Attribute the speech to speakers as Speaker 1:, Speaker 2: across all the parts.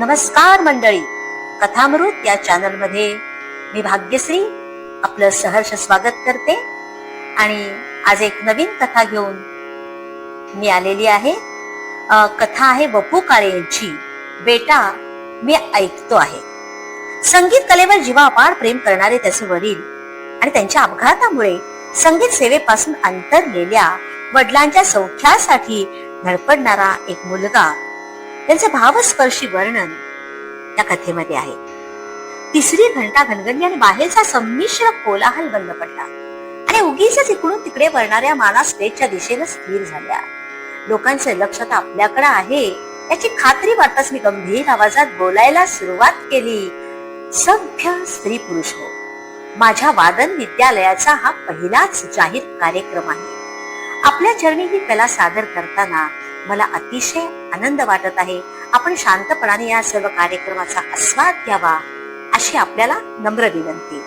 Speaker 1: नमस्कार मंडळी. कथामृत या चॅनलमध्ये मी भाग्यश्री आपलं सहर्ष स्वागत करते. आणि आज एक नवीन कथा घेऊन मी आलेली आहे. कथा आहे बपू काळे यांची. बेटा मी ऐकतो आहे. संगीत कलेवर जीवापाड प्रेम करणारे त्याचे वडील आणि त्यांच्या अपघातामुळे संगीत सेवेपासून अंतरलेल्या वडिलांच्या सौख्यासाठी धडपडणारा एक मुलगा त्यांचं भावस्पर्शी वर्णन त्या कथेमध्ये आहे. तिसरी घंटा घनगणली आणि बाहेरचा संमिश्र कोलाहल बंद पडला आणि उगीच इकडून तिकडे वळणाऱ्या माना स्टेजच्या दिशेनं स्थिर झाल्या. लोकांचं लक्ष तर आपल्याकडे आहे याची खात्री वाटताच मी गंभीर आवाजात बोलायला सुरुवात केली. सभ्य स्त्री पुरुष हो माझ्या वादन विद्यालयाचा हा पहिलाच जाहीर कार्यक्रम आहे. आपल्या चरणी ही कला सादर करताना मला अतिशय आनंद वाटत आहे. आपण शांतपणाने या सर्व कार्यक्रमाचा आस्वाद घ्यावा अशी आपल्याला नम्र विनंती.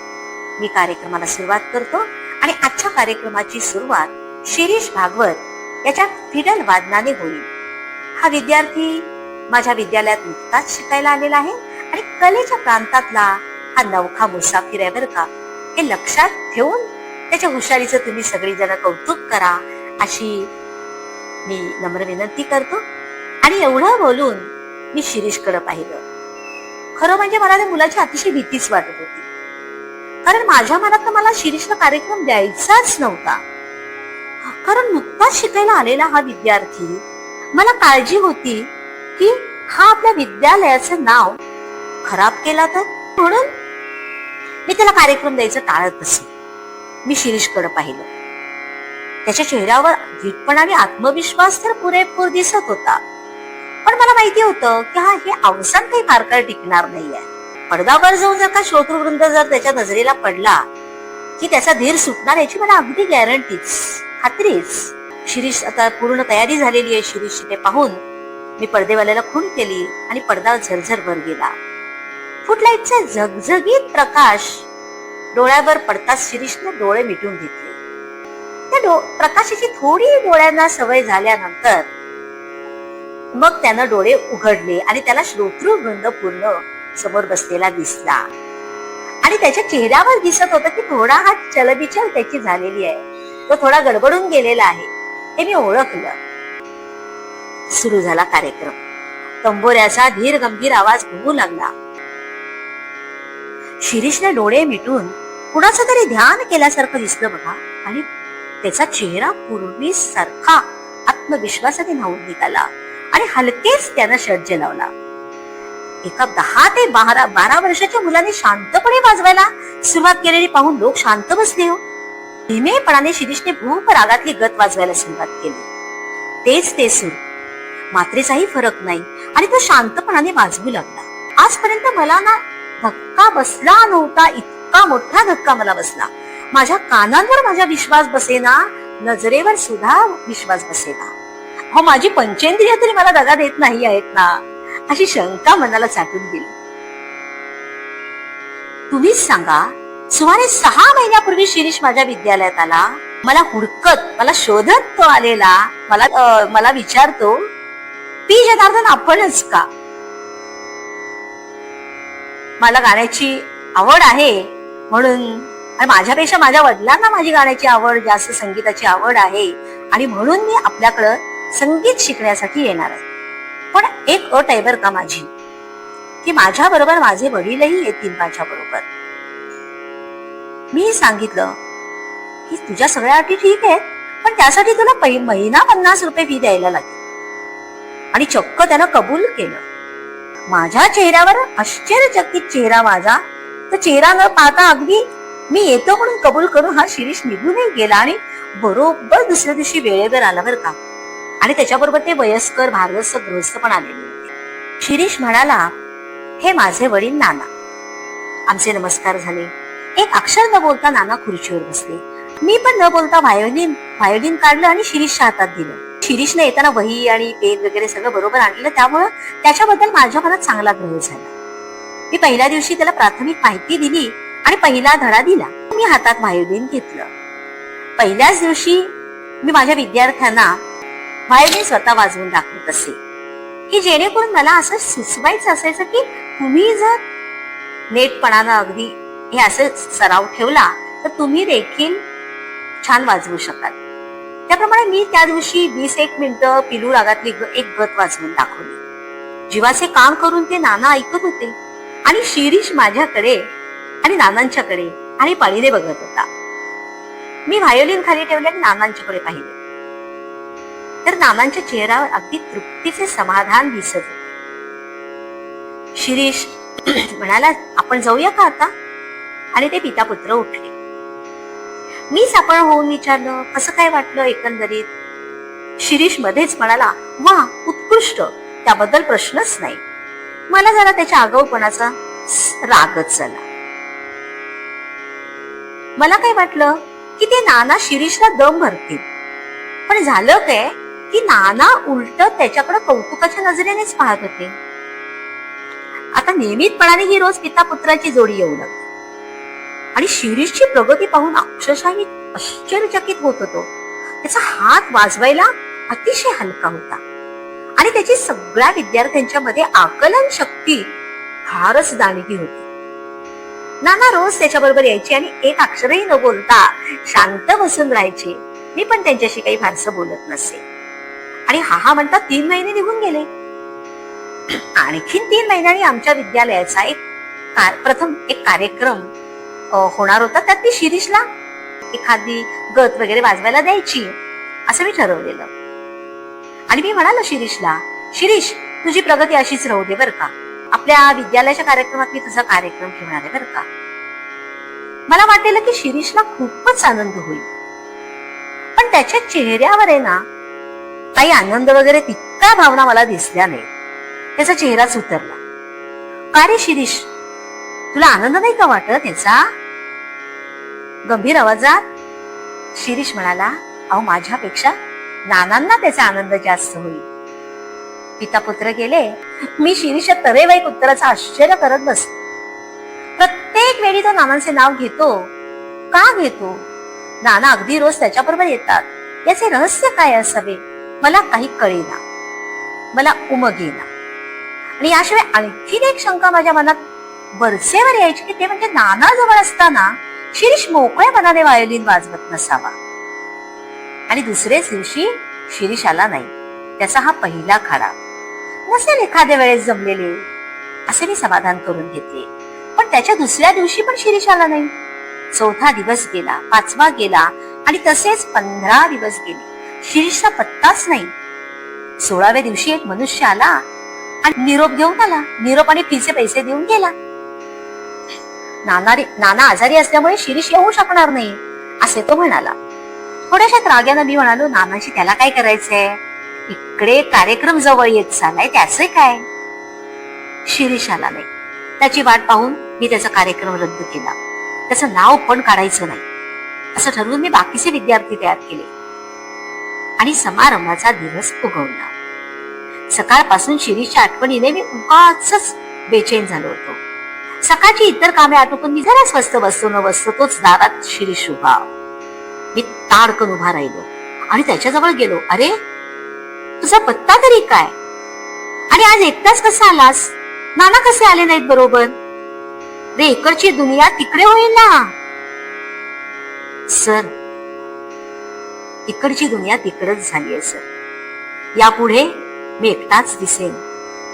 Speaker 1: मी कार्यक्रमाला सुरुवात करतो आणि आजच्या कार्यक्रमाची सुरुवात शिरीष भागवत याच्या फिडल वादनाने होईल. हा विद्यार्थी माझ्या विद्यालयात नुकताच शिकायला आलेला आहे आणि कलेच्या प्रांतातला हा नवखा मुसाफिर आहे बरं का. हे लक्षात ठेवून त्याच्या हुशारीचं तुम्ही सगळीजण कौतुक करा. अशी मी नम्र विनंती करतो. आणि एवढं बोलून मी शिरीषकडे पाहिलं. खरं म्हणजे मला त्या मुलाची अतिशय भीतीच वाटत होती. कारण माझ्या मनात मला शिरीषला कार्यक्रम द्यायचाच नव्हता. कारण नुकताच शिकायला आलेला हा विद्यार्थी मला काळजी होती की हा आपल्या विद्यालयाचं नाव खराब केला तर? म्हणून मी त्याला कार्यक्रम द्यायचं टाळत असे. मी शिरीषकडे पाहिलं. त्याच्या चेहऱ्यावर धीटपणा आणि आत्मविश्वास तर पुरेपूर दिसत होता. पण मला माहिती होतं की हा हे अवसान काही फार काळ टिकणार नाहीये. पडद्यावर जाऊन जर का श्रोतृवृंद जर त्याच्या नजरेला पडला की त्याचा धीर सुटणार याची मला अगदी गॅरंटीच खात्रीच. शिरीष आता पूर्ण तयारी झालेली आहे शिरीषची ते पाहून. मी पडदेवाल्याला खून केली आणि पडदा झरझर वर गेला. फुटलाईटचा झगझगीत प्रकाश डोळ्यावर पडताच शिरीषने डोळे मिटून घेतले. त्या प्रकाशाची थोडी डोळ्यांना सवय झाल्यानंतर मग त्यानं डोळे उघडले आणि त्याला श्रोतृवृंद पूर्ण समोर बसलेला दिसला. आणि त्याच्या चेहऱ्यावर दिसत होतं की थोडा हा चलबिचल त्याची झालेली आहे. तो थोडा गडबडून गेलेला आहे. हे मी ओळखलं. सुरू झाला कार्यक्रम. तंबोऱ्याचा धीर गंभीर आवाज घुमू लागला. शिरीषने डोळे मिटून कुणाचं तरी ध्यान केल्यासारखं दिसलं बघा. आणि त्याचा चेहरा पूर्वी सारखा आत्मविश्वासाने न्हावून निघाला आणि हलकेच त्यानं षड्ज लावला एका दहा ते बारा बारा वर्षाच्या मुलाने शांतपणे वाजवायला सुरुवात केलेली पाहून लोक शांत बसले हो. धीमेपणाने शिरीषने भूप रागातली गत वाजवायला सुरुवात केली. तेच ते सूर. मात्रेचाही फरक नाही आणि तो शांतपणाने वाजवू लागला. आजपर्यंत मला ना धक्का बसला नव्हता इतका मोठा धक्का मला बसला. माझ्या कानांवर माझा विश्वास बसेना नजरेवर सुद्धा विश्वास बसेना. हो माझी पंचेंद्रिय तरी मला दगा देत नाही आहेत ना अशी शंका मनाला चाटून गेली तुम्हीच सांगा सुमारे सहा महिन्यापूर्वी शिरीष माझ्या विद्यालयात आला. मला हुडकत मला शोधत तो आलेला. मला अं, मला विचारतो पी. जनार्दन आपणच का? मला गाण्याची आवड आहे म्हणून माझ्यापेक्षा माझ्या वडिलांना माझी गाण्याची आवड जास्त संगीताची आवड आहे. आणि म्हणून मी आपल्याकडं संगीत शिकण्यासाठी येणार आहे. पण एक अट आहे बर का माझी की माझ्या बरोबर माझे वडीलही येतील माझ्या बरोबर मी सांगितलं की तुझ्या सगळ्या अटी ठीक आहेत पण त्यासाठी तुला पै- महिना पन्नास रुपये फी द्यायला लागेल. आणि चक्क त्यानं कबूल केलं. माझ्या चेहऱ्यावर आश्चर्यचकित चेहरा माझा तर चेहरा न पाहता अगदी मी येतो म्हणून कबूल करून हा शिरीष निघूनही गेला आणि बरोबर दुसऱ्या दिवशी वेळेवर आला बरं का. आणि त्याच्याबरोबर ते वयस्कर भारदस्त गृहस्थ पण आलेले होते. शिरीष म्हणाला हे माझे वडील नाना. आमचे नमस्कार झाले. एक अक्षर न बोलता नाना खुर्चीवर बसले. मी पण न बोलता व्हायोलिन व्हायोलिन काढलं आणि शिरीषच्या हातात दिलं. शिरीषने येताना वही आणि पेन वगैरे सगळं बरोबर आणलं. त्यामुळं त्याच्याबद्दल माझ्या मनात चांगला ग्रह झाला. मी पहिल्या दिवशी त्याला प्राथमिक माहिती दिली. आणि पहिला धडा दिला. मी हातात व्हायोलिन घेतलं. पहिल्याच दिवशी मी माझ्या विद्यार्थ्यांना व्हायोलिन स्वतः वाजवून दाखवत असे. की जेणेकरून मला असं सुचवायचं असायचं की तुम्ही जर नेटपणानं अगदी हे असं सराव ठेवला तर तुम्ही देखील छान वाजवू शकाल. त्याप्रमाणे मी त्या दिवशी वीस एक मिनिटं पिलू रागातली एक गत वाजवून दाखवली. जीवाचे काम करून ते नाना ऐकत होते. आणि शिरीष माझ्याकडे आणि नानांच्याकडे आणि पाळीने बघत होता. मी व्हायोलिन खाली ठेवले आणि नानांच्याकडे पाहिले. तर नानांच्या चेहऱ्यावर अगदी तृप्तीचे समाधान दिसत होते. शिरीष म्हणाला आपण जाऊया का आता? आणि ते पिता पुत्र उठले. मी सापळ होऊन विचारलं कसं काय वाटलं एकंदरीत? शिरीष मध्येच म्हणाला वा उत्कृष्ट. त्याबद्दल प्रश्नच नाही. मला जरा त्याच्या आगाऊपणाचा रागच झाला मला काय वाटलं की ते नाना शिरीषला दम भरतील. पण झालं काय की नाना उलट त्याच्याकडे कौतुकाच्या नजरेनेच पाहत होते. आता नियमितपणाने ही रोज पिता पुत्राची जोडी येऊ लागली. आणि शिरीषची प्रगती पाहून अक्षरशः मी आश्चर्यचकित होत होतो. त्याचा हात वाजवायला अतिशय हलका होता. आणि त्याची सगळ्या विद्यार्थ्यांच्या मध्ये आकलन शक्ती फारच दाणगी होती. नाना रोज त्याच्याबरोबर यायची आणि एक अक्षरही न बोलता शांत बसून राहायचे. मी पण त्यांच्याशी काही फारसं बोलत नसे. आणि हा हा म्हणता तीन महिने निघून गेले. आणखीन तीन महिन्यांनी आमच्या विद्यालयाचा एक प्रथम एक कार्यक्रम होणार होता. त्यात ती शिरीषला एखादी गत वगैरे वाजवायला द्यायची असं मी ठरवलेलं. आणि मी म्हणालो शिरीषला शिरीष तुझी प्रगती अशीच राहू दे बर का. आपल्या विद्यालयाच्या कार्यक्रमात मी तुझा कार्यक्रम ठेवणार आहे बरं का. मला वाटेल की शिरीषला खूपच आनंद होईल. पण त्याच्या चेहऱ्यावर आहे ना काही आनंद वगैरे तितका भावना मला दिसल्या नाही त्याचा चेहराच उतरला का रे शिरीष? तुला आनंद नाही का वाटत याचा? गंभीर आवाजात शिरीष म्हणाला अहो माझ्यापेक्षा नानांना त्याचा आनंद जास्त होईल. पिता पुत्र गेले मी शिरीषच्या तरेवाईक उत्तराचं आश्चर्य करत बस प्रत्येक वेळी तो नानांचे नाव घेतो. का घेतो? नाना अगदी रोज त्याच्याबरोबर येतात. याचे रहस्य काय असावे? मला काही कळेना. मला उमगेना आणि याशिवाय आणखीन एक शंका माझ्या मनात वरचेवर यायची की ते म्हणजे नाना जवळ असताना शिरीष मोकळ्या मनाने वायोलिन वाजवत नसावा. आणि दुसरेच दिवशी शिरीष आला नाही. त्याचा हा पहिला खाडा नसेल एखाद्या वेळेस जमलेले. असे मी समाधान करून घेतले. पण त्याच्या दुसऱ्या दिवशी पण शिरीष आला नाही. चौथा दिवस गेला पाचवा गेला आणि तसेच पंधरा दिवस गेले. शिरीषचा पत्ताच नाही. सोळाव्या दिवशी एक मनुष्य आला आणि निरोप घेऊन आला. निरोप आणि फीचे पैसे देऊन गेला. नाना नाना आजारी असल्यामुळे शिरीष येऊ शकणार नाही असे तो म्हणाला. थोड्याशा राग्यानं मी म्हणालो नानाशी त्याला काय करायचंय? इकडे कार्यक्रम जवळ येत चाललाय त्याचे काय? शिरीष आला नाही. त्याची वाट पाहून मी त्याचा कार्यक्रम रद्द केला. त्याचं नाव पण काढायचं नाही. असं ठरवून मी बाकीचे विद्यार्थी तयार केले. आणि समारंभाचा दिवस उगवला. सकाळपासून शिरीषच्या आठवणीने मी उगाच बेचैन झालो होतो. सकाळची इतर कामे आटोपून मी जरा स्वस्त बसतो न बसतो तोच दारात शिरीष उभा. मी ताडकन उभा राहिलो आणि त्याच्याजवळ गेलो. अरे तुझा पत्ता तरी काय? आणि आज एकटाच कसा आलास? नाना कसे आले नाहीत बरोबर? रे इकडची दुनिया तिकडे होईल ना? सर इकडची दुनिया तिकडच झाली आहे सर. यापुढे मी एकटाच दिसेन.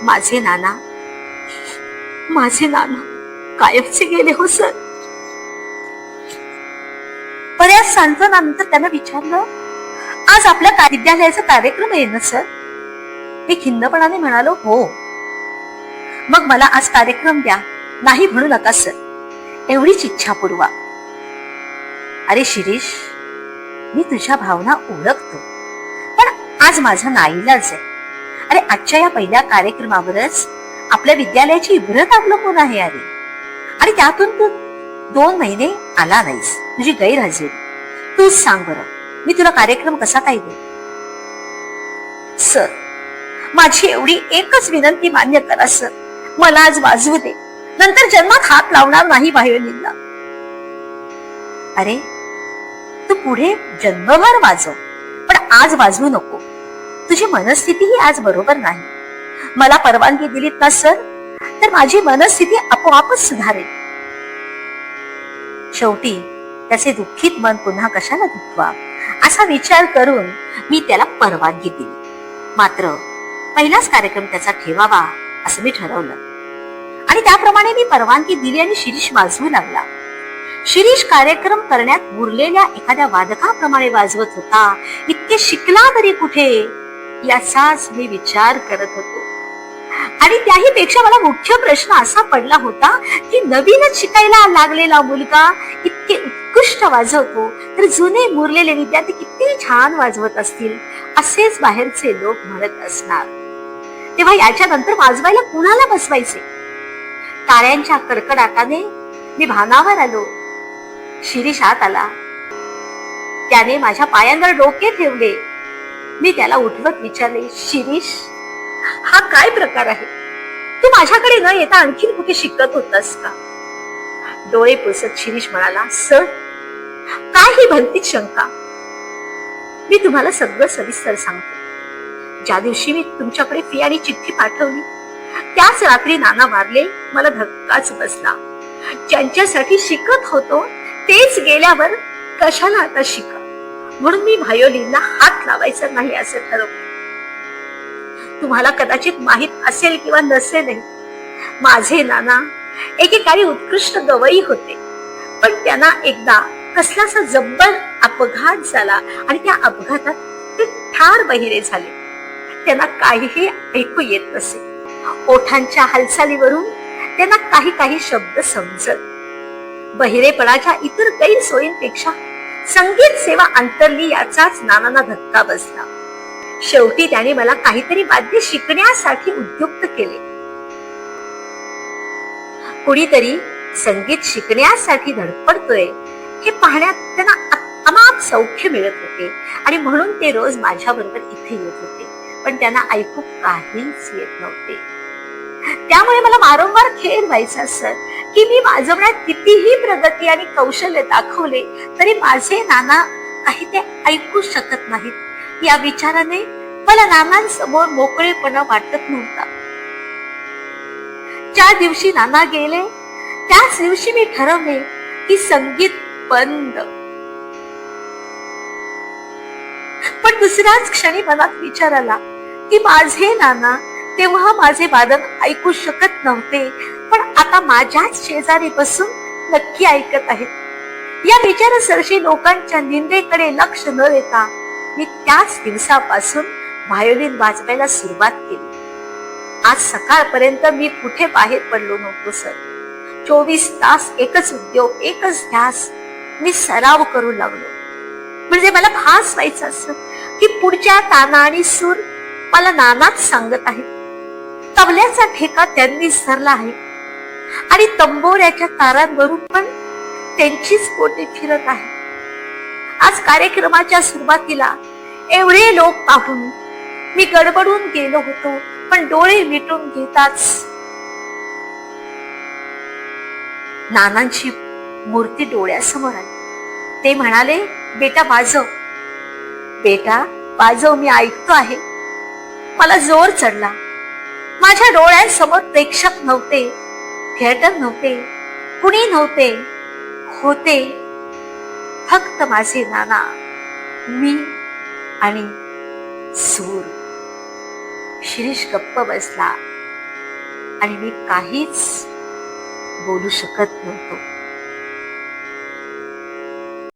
Speaker 1: माझे नाना माझे नाना कायमचे गेले हो सर. बऱ्याच नंतर त्यांना विचारलं आज आपल्या विद्यालयाचा कार्यक्रम आहे ना सर? मी खिन्नपणाने म्हणालो हो. मग मला आज कार्यक्रम द्या. नाही म्हणू नका सर. एवढीच इच्छा पुरवा. अरे शिरीष मी तुझ्या भावना ओळखतो. पण आज माझा नाईलाज आहे. अरे आजच्या या पहिल्या कार्यक्रमावरच आपल्या विद्यालयाची इब्रत अवलंबून आहे अरे. आणि त्यातून तू दोन महिने आला नाहीस. तुझी गैरहजेरी. तूच सांग बरं. मी तुला कार्यक्रम कसा काय देऊ? सर माझी एवढी एकच विनंती मान्य करा सर. मला आज वाजवू दे. नंतर जन्मात हात लावणार नाही व्हायोलिनला अरे तू पुढे जन्मभर वाजव पण आज वाजवू नको. तुझी मनस्थितीही आज बरोबर नाही. मला परवानगी दिलीत ना सर? तर माझी मनस्थिती आपोआपच सुधारेल. शेवटी त्याचे दुःखित मन पुन्हा कशाला दुखवा? असा विचार करून मी त्याला परवानगी दिली. मात्र पहिलाच कार्यक्रम त्याचा ठेवावा असं मी ठरवलं. आणि त्याप्रमाणे मी परवानगी दिली आणि शिरीष वाजवू लागला. शिरीष कार्यक्रम करण्यात उरलेल्या एखाद्या वादकाप्रमाणे वाजवत होता इतके शिकला तरी कुठे याचाच मी विचार करत होतो. आणि त्याही पेक्षा मला मुख्य प्रश्न असा पडला होता की नवीनच शिकायला लागलेला मुलगा इतके उत्कृष्ट वाजवतो तर जुने मुरलेले विद्यार्थी किती छान वाजवत असतील असेच बाहेरचे लोक म्हणत असणार. तेव्हा याच्या नंतर वाजवायला कुणाला बसवायचे? टाळ्यांच्या कडकडाटाने मी भानावर आलो. शिरीष आत आला. त्याने माझ्या पायांवर डोके ठेवले. मी त्याला उठवत विचारले शिरीष हा काय प्रकार आहे? तू माझ्याकडे न येता आणखीन कुठे शिकत होतास का? डोळे पुसत शिरीष म्हणाला सर काय ही भलतीच शंका. मी तुम्हाला सगळं सविस्तर सांगतो. ज्या दिवशी मी तुमच्याकडे फी आणि चिठ्ठी पाठवली त्याच रात्री नाना मारले मला धक्काच बसला. ज्यांच्यासाठी शिकत होतो तेच गेल्यावर कशाला आता शिका म्हणून मी व्हायोलिनला हात लावायचा नाही असं ठरवले. तुम्हाला कदाचित माहीत असेल किंवा नसेलही माझे नाना एकेकाळी उत्कृष्ट गवई होते पण त्यांना एकदा कसलासा जब्बर अपघात झाला आणि त्या अपघातात ते ठार बहिरे झाले. त्यांना काहीही ऐकू येत नसे. ओठांच्या हालचालीवरून त्यांना काही काही शब्द समजत. बहिरेपणाच्या इतर गैरसोयींपेक्षा संगीत सेवा अंतरली याचाच नानांना धक्का बसला. शेवटी त्याने मला काहीतरी वाद्य शिकण्यासाठी उद्युक्त केले. कुणीतरी संगीत शिकण्यासाठी धडपडतोय. हे पाहण्यात त्यांना अमाप सौख्य मिळत होते. आणि म्हणून ते रोज माझ्या बरोबर इथे येत होते. पण त्यांना ऐकू काहीच येत नव्हते. त्यामुळे मला वारंवार खेळ व्हायचा सर की मी वाजवण्यात कितीही प्रगती आणि कौशल्य दाखवले तरी माझे नाना काही ते ऐकू शकत नाहीत. या विचाराने मला नानांसमोर मोकळेपणा वाटत नव्हता. ज्या दिवशी नाना गेले त्याच दिवशी मी ठरवले की संगीत बंद. पण दुसऱ्याच क्षणी मनात विचार आला की माझे नाना तेव्हा माझे वादन ऐकू शकत नव्हते पण आता माझ्याच शेजारी बसून नक्की ऐकत आहेत. या विचारसरशी लोकांच्या निंदेकडे लक्ष न देता मी त्याच दिवसापासून व्हायोलिन वाजवायला सुरुवात केली. आज सकाळपर्यंत मी कुठे बाहेर पडलो नव्हतो सर. चोवीस तास एकच उद्योग एकच ध्यास मी सराव करू लागलो. म्हणजे मला भास व्हायचं असं की पुढच्या ताना आणि सूर मला नानाच सांगत आहे तबल्याचा ठेका त्यांनी सरला आहे. आणि तंबोऱ्याच्या तारांवरून पण त्यांचीच पोटे फिरत आहे आज कार्यक्रमाच्या सुरुवातीला एवढे लोक पाहून मी गडबडून गेलो होतो पण डोळे मिटून घेताच नानांची मूर्ती डोळ्यासमोर आली. ते म्हणाले बेटा वाजव. बेटा वाजव मी ऐकतो आहे. मला जोर चढला. माझ्या डोळ्यांसमोर प्रेक्षक नव्हते थिएटर नव्हते कुणी नव्हते होते. फक्त माझे नाना मी आणि सूर. शिरीष गप्प बसला आणि मी काहीच बोलू शकत नव्हतो.